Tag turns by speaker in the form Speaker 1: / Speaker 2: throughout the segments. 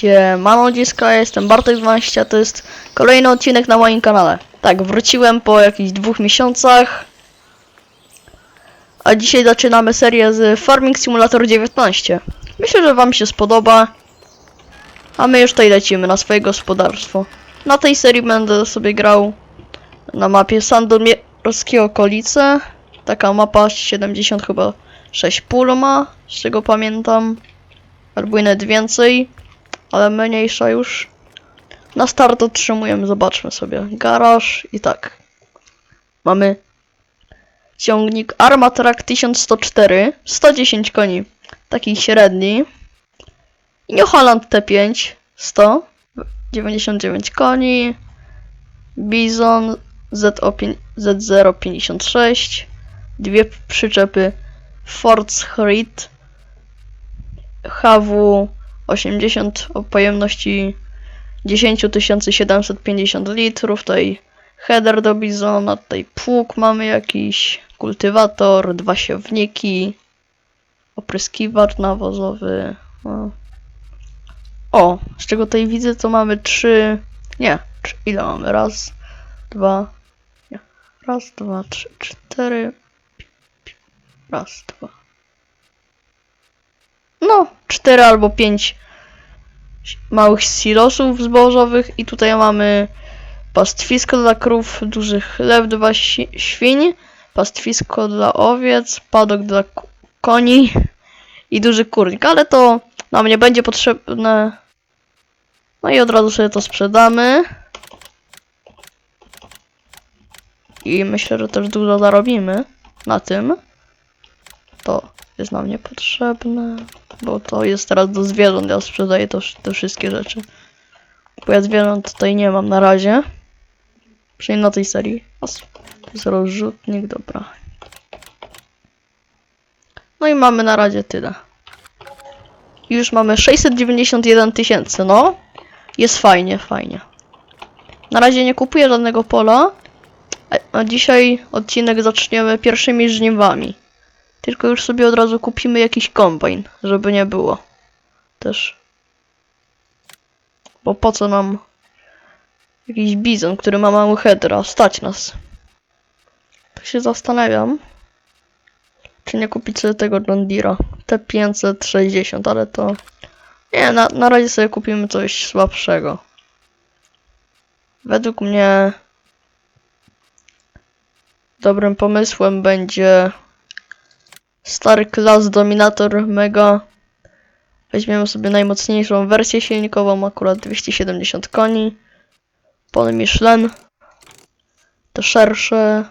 Speaker 1: Siemano dziecko, ja jestem Bartek12, to jest kolejny odcinek na moim kanale. Tak, wróciłem po jakichś dwóch miesiącach. A dzisiaj zaczynamy serię z Farming Simulator 19. Myślę, że wam się spodoba. A my już tutaj lecimy na swoje gospodarstwo. Na tej serii będę sobie grał na mapie Sandomierskie okolice. Taka mapa 70 chyba 6 pól ma, z czego pamiętam. Albo nawet więcej ale mniejsza już. Na start otrzymujemy, zobaczmy sobie. Garaż i tak. Mamy ciągnik Armatrak 1104, 110 koni, taki średni. New Holland T5, 100, 99 koni. Bizon ZO, Z056, dwie przyczepy Ford Street HW 80 o pojemności 10 750 litrów, tutaj header do bizona, tutaj pług mamy jakiś, kultywator, dwa siewniki, opryskiwacz nawozowy. O, o z czego tutaj widzę, to mamy trzy, nie, trzy, ile mamy? Raz, dwa, nie, raz, dwa, trzy, cztery, raz, dwa, no, cztery albo pięć małych silosów zbożowych i tutaj mamy pastwisko dla krów, duży chleb dla ś- świń, pastwisko dla owiec, padok dla koni i duży kurnik, ale to nam nie będzie potrzebne. No i od razu sobie to sprzedamy. I myślę, że też dużo zarobimy na tym. To jest nam niepotrzebne. Bo to jest teraz do zwierząt, ja sprzedaję to, te wszystkie rzeczy. Bo ja zwierząt tutaj nie mam na razie. Przynajmniej na tej serii. To jest rozrzutnik, dobra. No i mamy na razie tyle. Już mamy 691 tysięcy, no. Jest fajnie, fajnie. Na razie nie kupuję żadnego pola. a- A dzisiaj odcinek zaczniemy pierwszymi żniwami. Tylko już sobie od razu kupimy jakiś kombajn, żeby nie było. Też. Bo po co nam jakiś bizon, który ma mały header, a stać nas. Tak się zastanawiam, czy nie kupić sobie tego John Deere'a. T560, ale to... Nie, na, na razie sobie kupimy coś słabszego. Według mnie dobrym pomysłem będzie Stary klas Dominator Mega. Weźmiemy sobie najmocniejszą wersję silnikową, akurat 270 koni. Pole Michelin. Te szersze.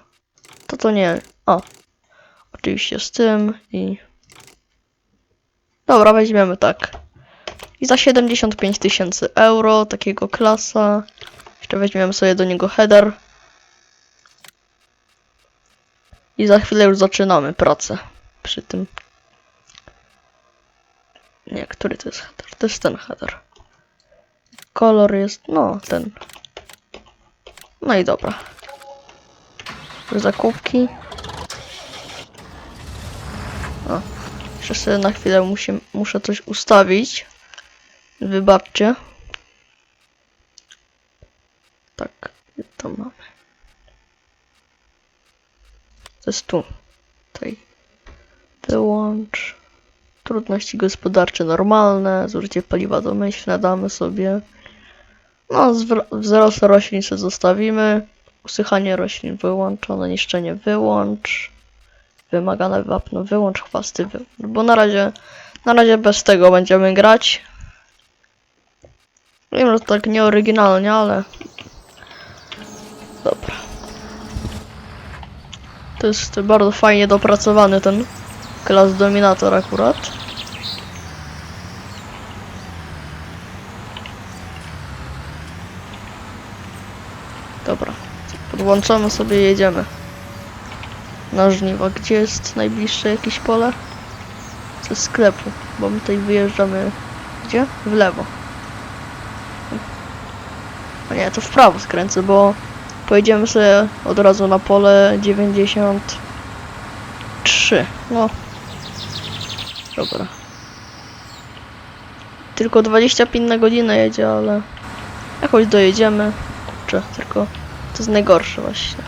Speaker 1: To to nie. O. Oczywiście z tym i... Dobra, weźmiemy tak. I za 75 tysięcy euro takiego klasa. Jeszcze weźmiemy sobie do niego header. I za chwilę już zaczynamy pracę przy tym. Nie, który to jest header? To jest ten header. Kolor jest, no, ten. No i dobra. Zakupki. O, jeszcze sobie na chwilę musi, muszę coś ustawić. Wybaczcie. Tak, to mamy. To jest tu. Tutaj. Wyłącz. Trudności gospodarcze normalne. Zużycie paliwa domyślne damy sobie. No, wzrost roślin sobie zostawimy. Usychanie roślin wyłączone. Niszczenie wyłącz. Wymagane wapno wyłącz. Chwasty wyłącz. Bo na razie, na razie bez tego będziemy grać. Wiem, że to tak nieoryginalnie, ale... Dobra. To jest bardzo fajnie dopracowany ten Klas Dominator akurat. Dobra. Podłączamy sobie jedziemy. Na żniwa. Gdzie jest najbliższe jakieś pole? Ze sklepu. Bo my tutaj wyjeżdżamy... Gdzie? W lewo. A nie, to w prawo skręcę, bo pojedziemy sobie od razu na pole 93. No, Dobra. tylko 25 na godzinę jedzie, ale jakoś dojedziemy. Kurczę, tylko to jest najgorsze właśnie.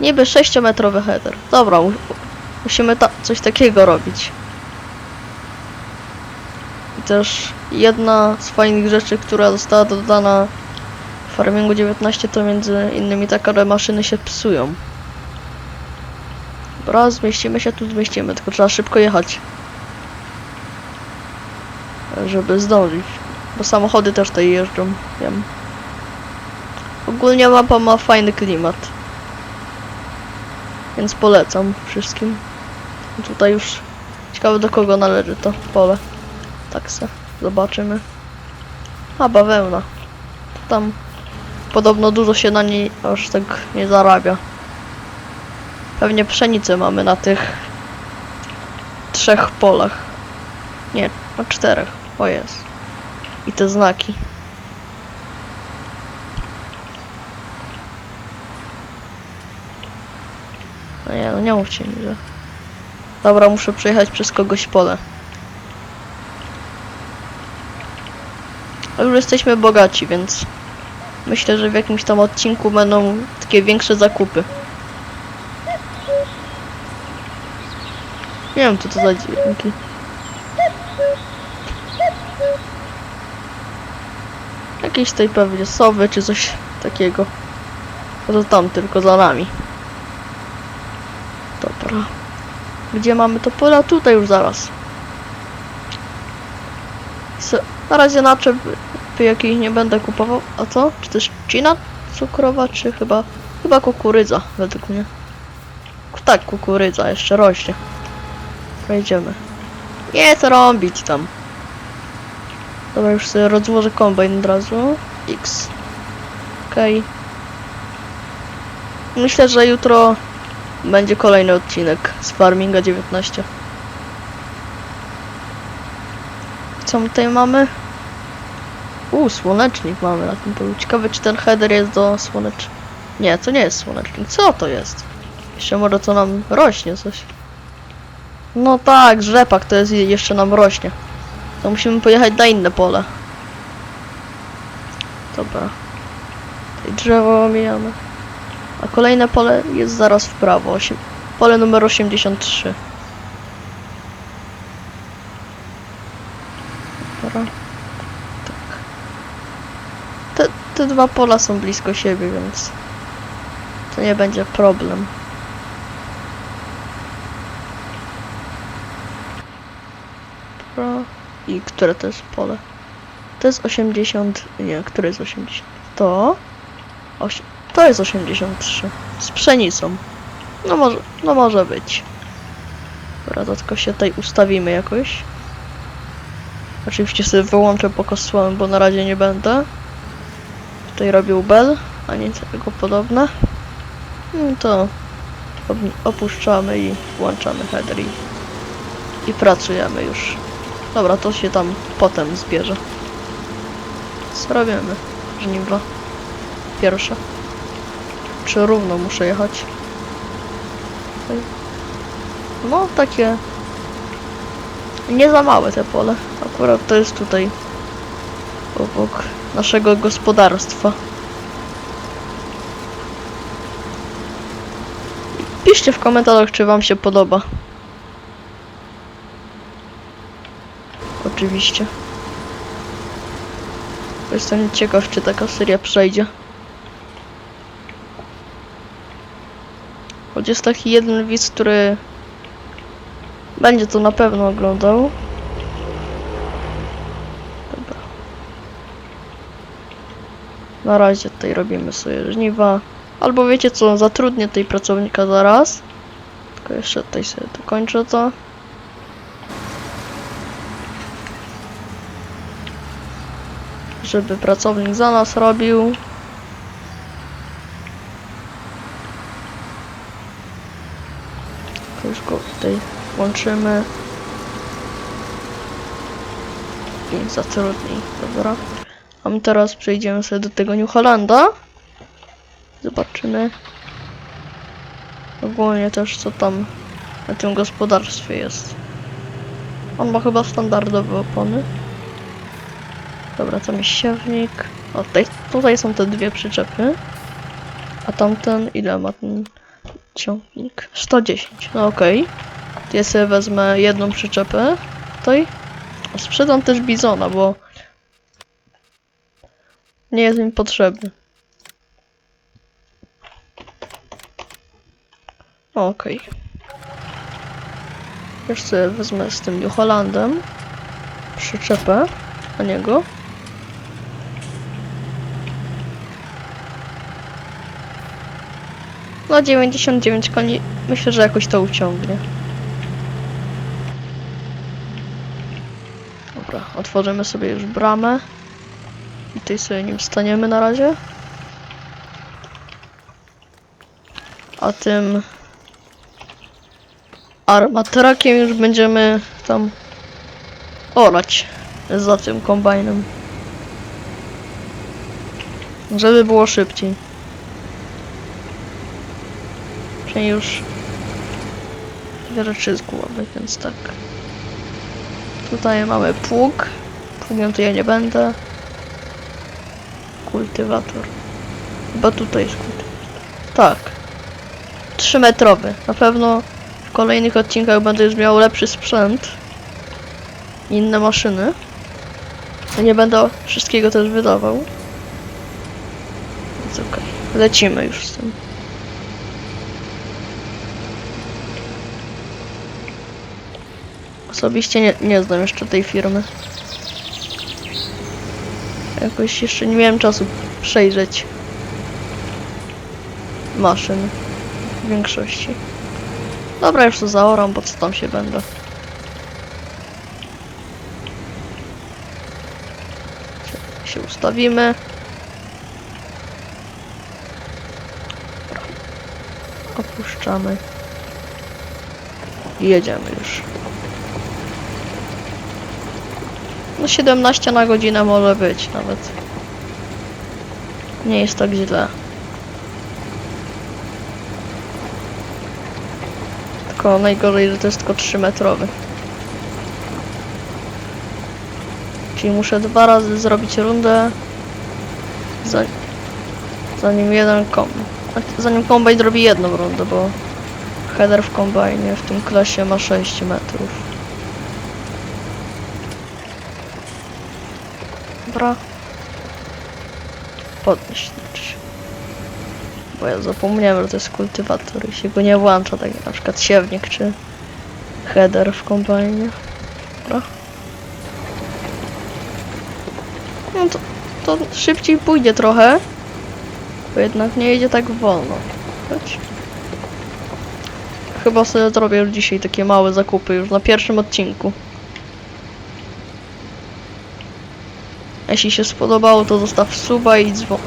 Speaker 1: Niby 6-metrowy header. Dobra, mu musimy ta coś takiego robić. I też jedna z fajnych rzeczy, która została dodana w Farmingu 19 to między innymi taka, że maszyny się psują. Dobra, zmieścimy się, tu zmieścimy, tylko trzeba szybko jechać. Żeby zdążyć. Bo samochody też tutaj jeżdżą, wiem. Ogólnie mapa ma fajny klimat. Więc polecam wszystkim. Tutaj już ciekawe do kogo należy to pole. Tak se zobaczymy. A bawełna. Tam podobno dużo się na niej aż tak nie zarabia. Pewnie pszenicę mamy na tych trzech polach. Nie, na czterech. O jest. I te znaki. No nie, no nie mówcie mi, że... Dobra, muszę przejechać przez kogoś pole. A już jesteśmy bogaci, więc... Myślę, że w jakimś tam odcinku będą takie większe zakupy. Nie wiem, co to za dźwięki. Jakieś tutaj pewnie sowy, czy coś takiego. No to tam, tylko za nami. Dobra. Gdzie mamy to pola? Tutaj już zaraz. Na razie naczep jakiej nie będę kupował. A co? Czy też trzcina cukrowa, czy chyba... Chyba kukurydza, według mnie. Tak, kukurydza jeszcze rośnie. Wejdziemy. Nie, co robić tam. Dobra, już sobie rozłożę kombajn od razu. X. Okej. Myślę, że jutro będzie kolejny odcinek z Farminga 19. Co my tutaj mamy? U, słonecznik mamy na tym polu. Ciekawe, czy ten header jest do słonecz... Nie, to nie jest słonecznik. Co to jest? Jeszcze może co nam rośnie coś. No tak, rzepak to jest jeszcze nam rośnie. To musimy pojechać na inne pole. Dobra. Tutaj drzewo omijamy. A kolejne pole jest zaraz w prawo. Osiem... Pole numer 83. Dobra. Tak. Te, te dwa pola są blisko siebie, więc to nie będzie problem. Dobra. I które to jest pole? To jest 80. Nie, które jest 80? To? Osi... To jest 83. Z pszenicą. No może, no może być. Dobra, to tylko się tutaj ustawimy jakoś. Oczywiście sobie wyłączę pokosłem, bo na razie nie będę. Tutaj robił bell, a nie tego podobne. No to opuszczamy i włączamy header i, i pracujemy już. Dobra, to się tam potem zbierze. Co robimy? Żniwa. Pierwsze. Czy równo muszę jechać? No, takie... Nie za małe te pole. Akurat to jest tutaj. Obok naszego gospodarstwa. Piszcie w komentarzach, czy wam się podoba. Oczywiście. Jestem ciekaw, czy taka seria przejdzie. Choć jest taki jeden widz, który będzie to na pewno oglądał. Dobra. Na razie tutaj robimy sobie żniwa. Albo wiecie co, zatrudnię tej pracownika zaraz. Tylko jeszcze tutaj sobie dokończę to. Żeby pracownik za nas robił. To już go tutaj łączymy. I zatrudnij, dobra. A my teraz przejdziemy sobie do tego New Hollanda. Zobaczymy. Ogólnie też co tam na tym gospodarstwie jest. On ma chyba standardowe opony. Dobra, tam jest siewnik. O, tutaj, tutaj są te dwie przyczepy. A tamten, ile ma ten ciągnik? 110, no okej. To Ja sobie wezmę jedną przyczepę. Tutaj. Sprzedam też bizona, bo nie jest mi potrzebny. Okej. Już sobie wezmę z tym New Hollandem przyczepę na niego. No 99 koni, myślę, że jakoś to uciągnie. Dobra, otworzymy sobie już bramę. I tutaj sobie nim staniemy na razie. A tym armatrakiem już będziemy tam orać za tym kombajnem. Żeby było szybciej. Przynajmniej już rzeczy z głowy, więc tak. Tutaj mamy pług. Pługiem to ja nie będę. Kultywator. Chyba tutaj jest kultywator. Tak. 3 metrowy. Na pewno w kolejnych odcinkach będę już miał lepszy sprzęt. Inne maszyny. Nie będę wszystkiego też wydawał. Więc okej. Lecimy już z tym. Osobiście nie, nie znam jeszcze tej firmy. Jakoś jeszcze nie miałem czasu przejrzeć maszyn w większości. Dobra, już to zaoram, bo co tam się będę. Się- się ustawimy. Opuszczamy. I jedziemy już. No 17 na godzinę może być nawet. Nie jest tak źle. Tylko najgorzej, że to jest tylko 3 metrowy. Czyli muszę dwa razy zrobić rundę. za- Zanim jeden kom... Zanim kombajn zrobi jedną rundę, bo header w kombajnie w tym klasie ma 6 metrów. Dobra. Podnieść znaczy. Bo ja zapomniałem, że to jest kultywator i się go nie włącza, tak jak na przykład siewnik czy header w kombajnie. Dobra. No to, to szybciej pójdzie trochę, bo jednak nie jedzie tak wolno. Chodź. Chyba sobie zrobię już dzisiaj takie małe zakupy już na pierwszym odcinku. Jeśli się spodobało, to zostaw suba i dzwo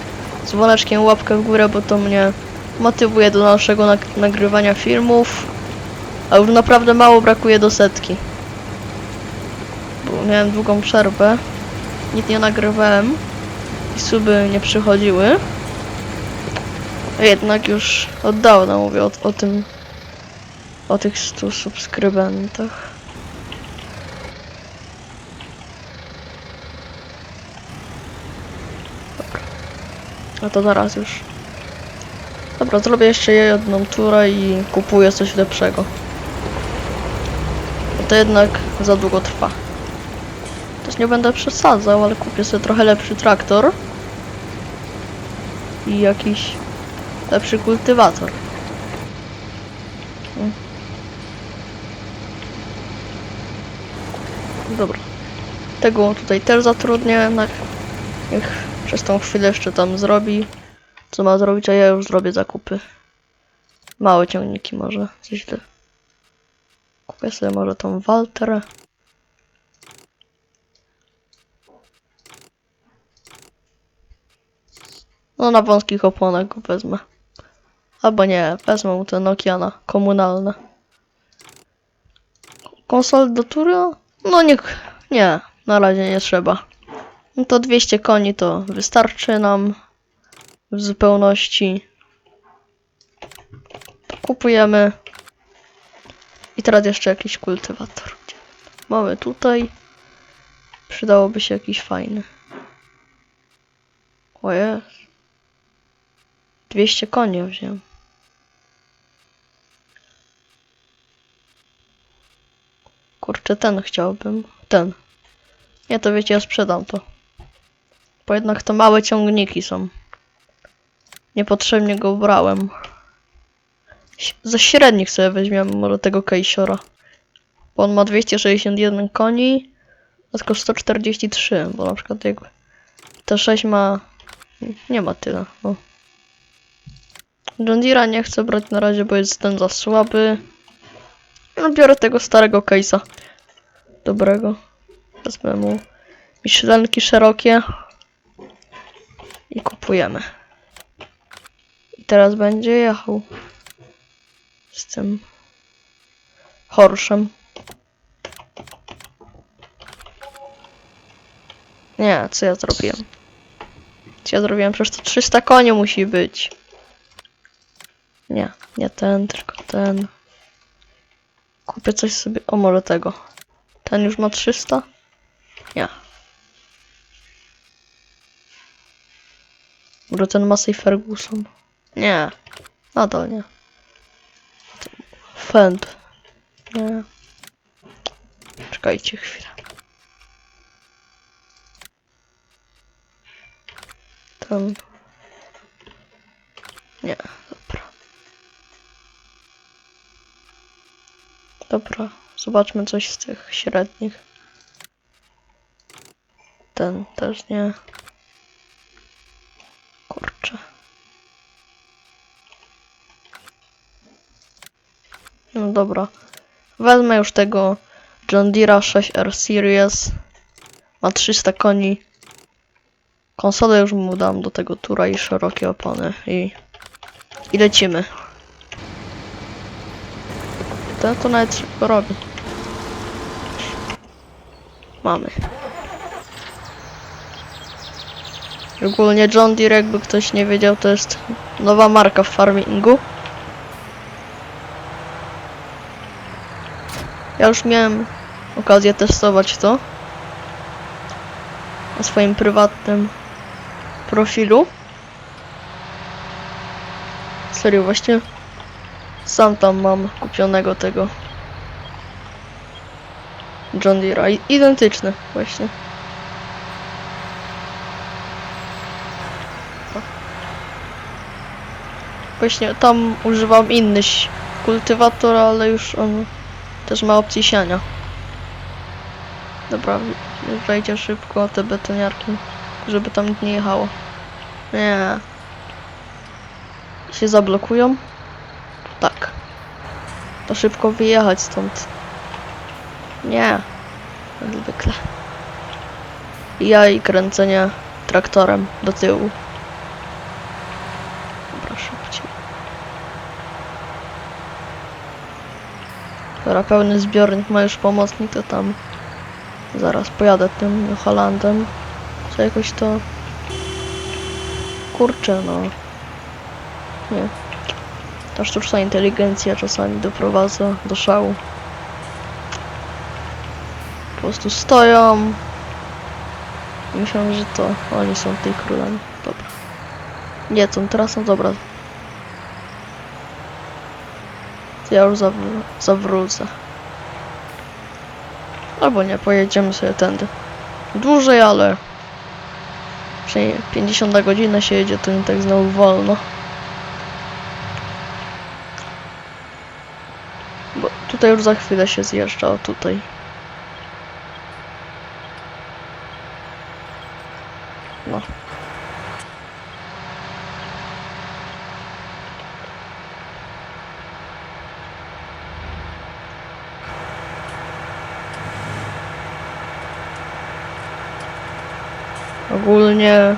Speaker 1: dzwoneczkiem łapkę w górę, bo to mnie motywuje do dalszego nag nagrywania filmów. A już naprawdę mało brakuje do setki. Bo miałem długą przerwę. Nic nie nagrywałem. I suby nie przychodziły. A jednak już od dawna mówię o, o tym. O tych 100 subskrybentach. No to zaraz już. Dobra, zrobię jeszcze jedną turę i kupuję coś lepszego. Bo to jednak za długo trwa. Też nie będę przesadzał, ale kupię sobie trochę lepszy traktor. I jakiś lepszy kultywator. Mm. Dobra. Tego tutaj też zatrudnię. Na... Niech przez tą chwilę jeszcze tam zrobi, co ma zrobić, a ja już zrobię zakupy. Małe ciągniki może, coś źle. Kupię sobie może tą Walterę. No na wąskich oponach go wezmę. Albo nie, wezmę mu te Nokiana komunalne. Konsol do tury? No nie, nie, na razie nie trzeba. No to 200 koni to wystarczy nam w zupełności. Kupujemy. I teraz jeszcze jakiś kultywator. Mamy tutaj. Przydałoby się jakiś fajny. O jest. 200 koni wziąłem. Kurczę, ten chciałbym. Ten. Nie, to wiecie, ja sprzedam to. Bo jednak to małe ciągniki są. Niepotrzebnie go ubrałem. Ś- Ze średnich sobie weźmiemy może tego Kejsiora. Bo on ma 261 koni, a tylko 143, bo na przykład jak T6 ma... Nie ma tyle, o. John Deere'a nie chcę brać na razie, bo jest ten za słaby. No biorę tego starego case'a. Dobrego. Wezmę mu Michelinki szerokie. I kupujemy. I teraz będzie jechał. Z tym... Horszem. Nie, co ja zrobiłem? Co ja zrobiłem? Przecież to 300 koni musi być. Nie, nie ten, tylko ten. Kupię coś sobie. O, może tego. Ten już ma 300? Nie. Może ten ma sobie Ferguson? Nie. Nadal nie. Fend. Nie. Czekajcie chwilę. Ten. Nie, dobra. Dobra, zobaczmy coś z tych średnich. Ten też nie. Kurczę. No dobra. Wezmę już tego John Deere'a 6R Series. Ma 300 koni. Konsolę już mu dam do tego tura i szerokie opony. I, i lecimy. Ten to nawet szybko robi. Mamy. Ogólnie John Deere, jakby ktoś nie wiedział, to jest nowa marka w farmingu. Ja już miałem okazję testować to na swoim prywatnym profilu. Serio, właśnie sam tam mam kupionego tego John Deere'a. Identyczny właśnie. Właśnie tam używam inny kultywator, ale już on też ma opcję siania. Dobra, wejdzie szybko te betoniarki, żeby tam nie jechało. Nie. Się zablokują? Tak. To szybko wyjechać stąd. Nie. Jak zwykle. Ja i kręcenie traktorem do tyłu. Dobra, szybciej. Dobra, pełny zbiornik ma już pomocnik, to tam zaraz pojadę tym Holandem. Czy jakoś to... Kurczę, no. Nie. Ta sztuczna inteligencja czasami doprowadza do szału. Po prostu stoją. i Myślą, że to oni są tej królami. Dobra. Nie, tą trasą, dobra. To ja już zawr- zawrócę. Albo nie, pojedziemy sobie tędy. Dłużej, ale... Przynajmniej 50 na się jedzie, to nie tak znowu wolno. Bo tutaj już za chwilę się zjeżdża, tutaj. No. Ogólnie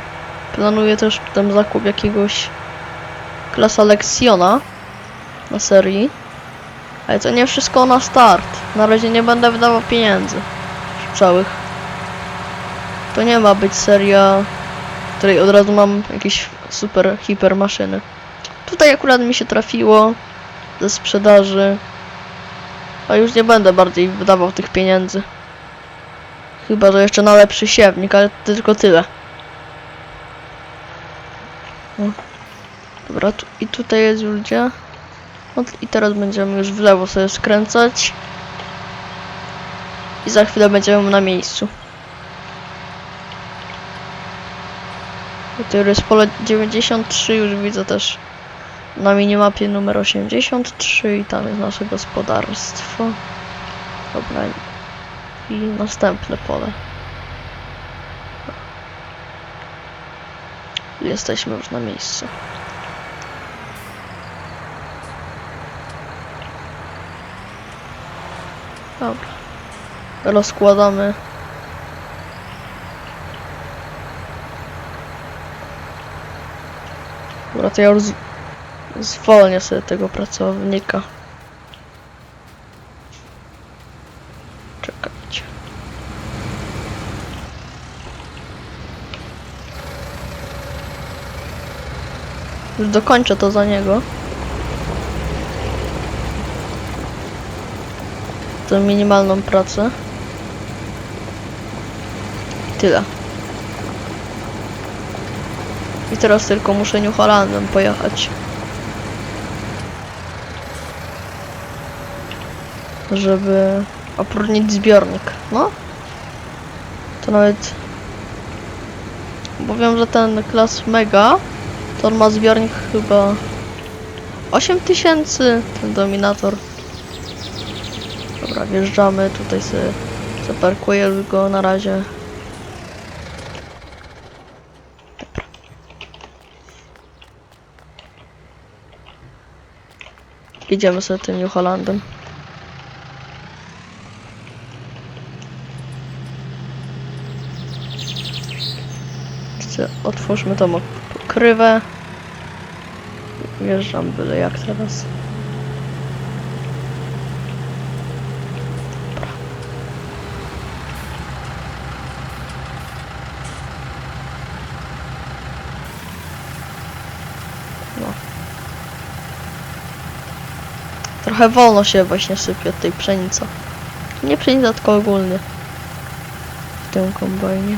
Speaker 1: planuję też potem zakup jakiegoś klasa Lexiona na serii. Ale to nie wszystko na start. Na razie nie będę wydawał pieniędzy. Całych. To nie ma być seria, w której od razu mam jakieś super, hiper maszyny. Tutaj akurat mi się trafiło ze sprzedaży. A już nie będę bardziej wydawał tych pieniędzy. Chyba, że jeszcze na lepszy siewnik, ale tylko tyle. Dobra, tu, i tutaj jest już gdzie? No, I teraz będziemy już w lewo sobie skręcać. I za chwilę będziemy na miejscu. I to jest pole 93, już widzę też na minimapie numer 83 i tam jest nasze gospodarstwo. Dobra. I następne pole. Jesteśmy już na miejscu. Dobra. Rozkładamy. Dobra, to ja już zwolnię sobie tego pracownika. Już dokończę to za niego. Tę minimalną pracę. Tyle. I teraz tylko muszę New pojechać. Żeby opróżnić zbiornik. No. To nawet... Bo wiem, że ten klas Mega to on ma zbiornik chyba 8000 ten dominator. Dobra, wjeżdżamy, tutaj sobie zaparkuję go na razie. Idziemy sobie tym New Hollandem. Otwórzmy tą ok- pokrywę. Wjeżdżam byle jak teraz. No. Trochę wolno się właśnie sypie tej pszenicy. Nie pszenica, tylko ogólnie. W tym kombajnie.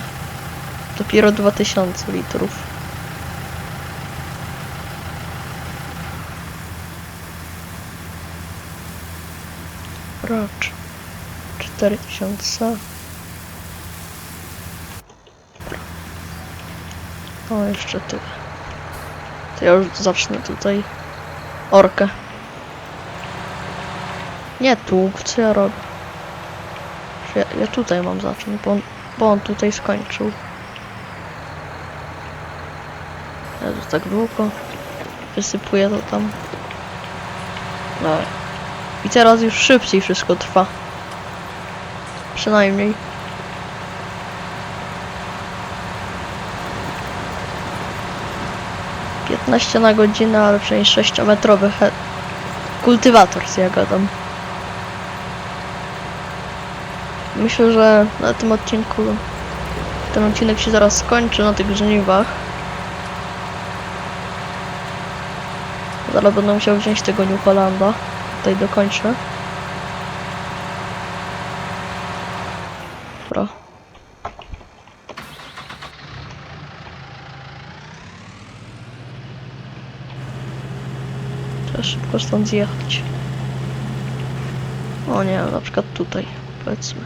Speaker 1: Dopiero 2000 litrów. 4000. O, jeszcze tyle. To ja już zacznę tutaj orkę. Nie tu, co ja robię? Ja, ja tutaj mam zacząć, bo on, bo on tutaj skończył. Ja to tak długo wysypuję to tam. No. I teraz już szybciej wszystko trwa. Przynajmniej. Piętnaście na godzinę, ale przynajmniej 6-metrowy he- kultywator z jagodą. Myślę, że na tym odcinku ten odcinek się zaraz skończy na tych żniwach. Zaraz będę musiał wziąć tego New Hollanda. Tutaj dokończę. Dobra. Trzeba szybko stąd zjechać. O nie, na przykład tutaj, powiedzmy.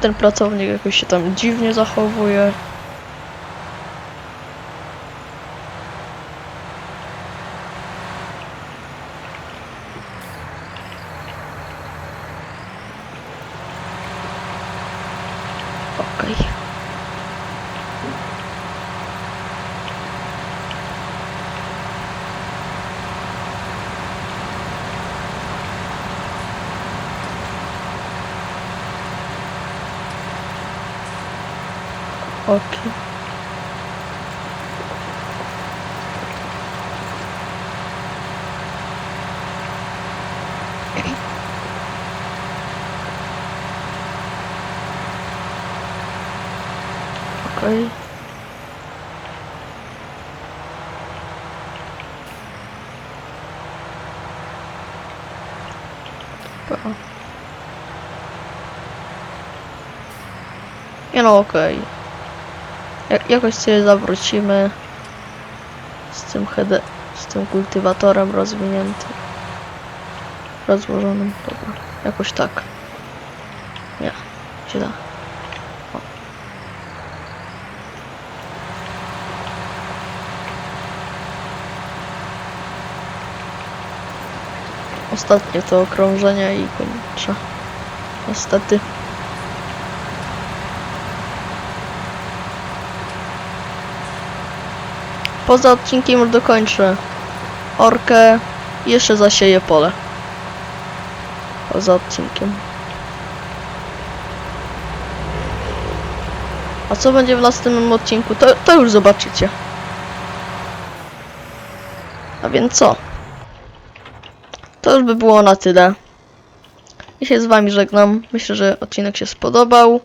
Speaker 1: Ten pracownik jakoś się tam dziwnie zachowuje. Okej. Okej. Okej. Dobra. Nie no, okej. Ja, jakoś sobie zawrócimy z tym head, z tym kultywatorem rozwiniętym. Rozłożonym, dobra. Jakoś tak. Nie, się da. Ostatnie to okrążenie i kończę. Niestety. Poza odcinkiem dokończę orkę i jeszcze zasieję pole. Poza odcinkiem. A co będzie w następnym odcinku, to, to już zobaczycie. A więc co? To już by było na tyle. I się z wami żegnam. Myślę, że odcinek się spodobał.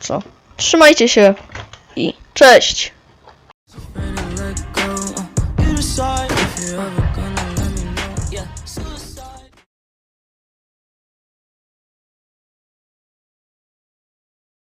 Speaker 1: Co? Trzymajcie się i cześć!